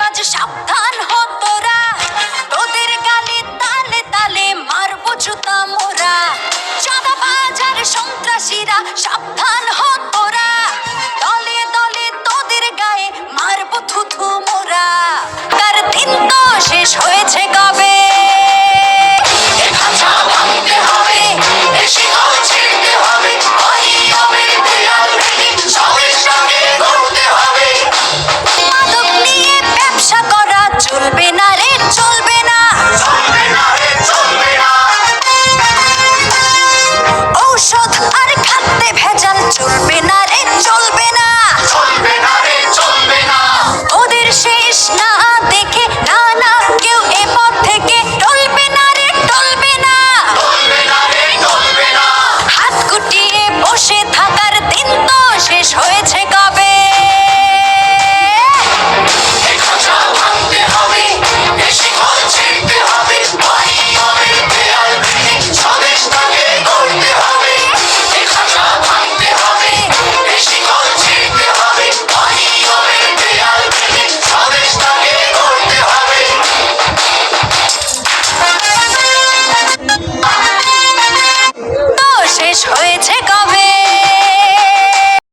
বাজ সাবধান তোরা। তোদের গালে তালে তালে মারবো জুতা মোরা। চাঁদা বাজার সন্ত্রাসীরা সাবধান শেষ হয়েছে কবে?